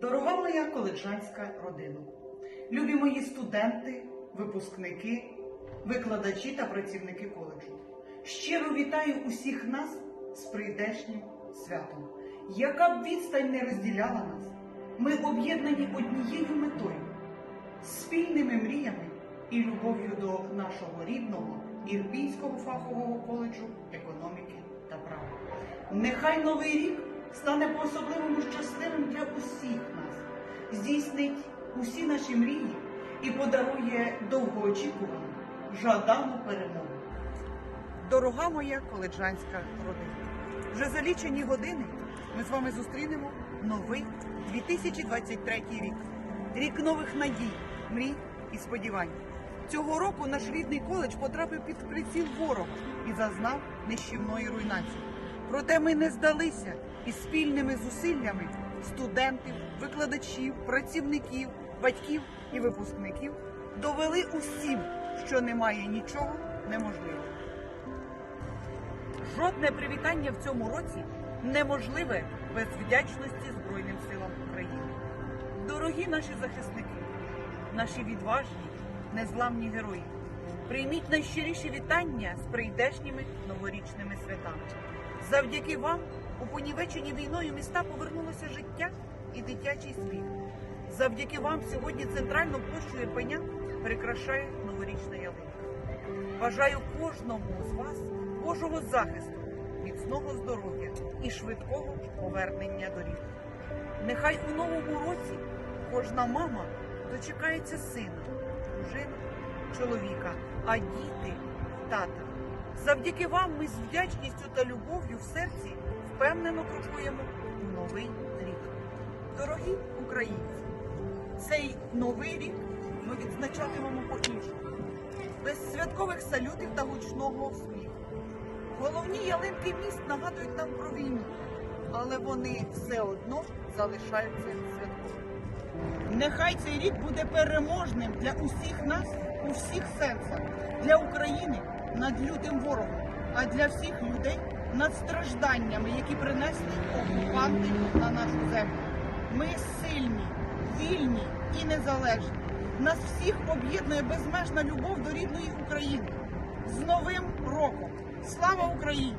Дорога моя коледжанська родина, любі мої студенти, випускники, викладачі та працівники коледжу. Щиро вітаю усіх нас з прийдешнім святом. Яка б відстань не розділяла нас, ми об'єднані однією метою, спільними мріями і любов'ю до нашого рідного Ірпінського фахового коледжу економіки та права. Нехай новий рік стане по-особливому щасливим усі наші мрії і подарує довгоочікувану, жадану перемогу. Дорога моя коледжанська родина. Вже за лічені години ми з вами зустрінемо новий 2023 рік. Рік нових надій, мрій і сподівань. Цього року наш рідний коледж потрапив під приціл ворога і зазнав нищівної руйнації. Проте ми не здалися і спільними зусиллями студентів, викладачів, працівників, батьків і випускників довели усім, що немає нічого неможливого. Жодне привітання в цьому році неможливе без вдячності Збройним силам України. Дорогі наші захисники, наші відважні, незламні герої, прийміть найщиріші вітання з прийдешніми новорічними святами. Завдяки вам у понівечені війною міста повернулося життя і дитячий сміх. Завдяки вам сьогодні центральну площу Ірпеня прикрашає новорічна ялинка. Бажаю кожному з вас Божого захисту, міцного здоров'я і швидкого повернення до рідних. Нехай у новому році кожна мама дочекається сина, дружини, чоловіка, а діти тата. Завдяки вам ми з вдячністю та любов'ю в серці впевнено крокуємо новий рік. Дорогі українці, цей новий рік ми відзначатимемо по-іншому без святкових салютів та гучного сміху. Головні ялинки міст нагадують нам про війну, але вони все одно залишаються святковими. Нехай цей рік буде переможним для усіх нас у всіх сенсах, для України над лютим ворогом, а для всіх людей над стражданнями, які принесли окупанти на нашу землю. Ми сильні, вільні незалежні. Нас всіх об'єднує безмежна любов до рідної України. З Новим роком! Слава Україні!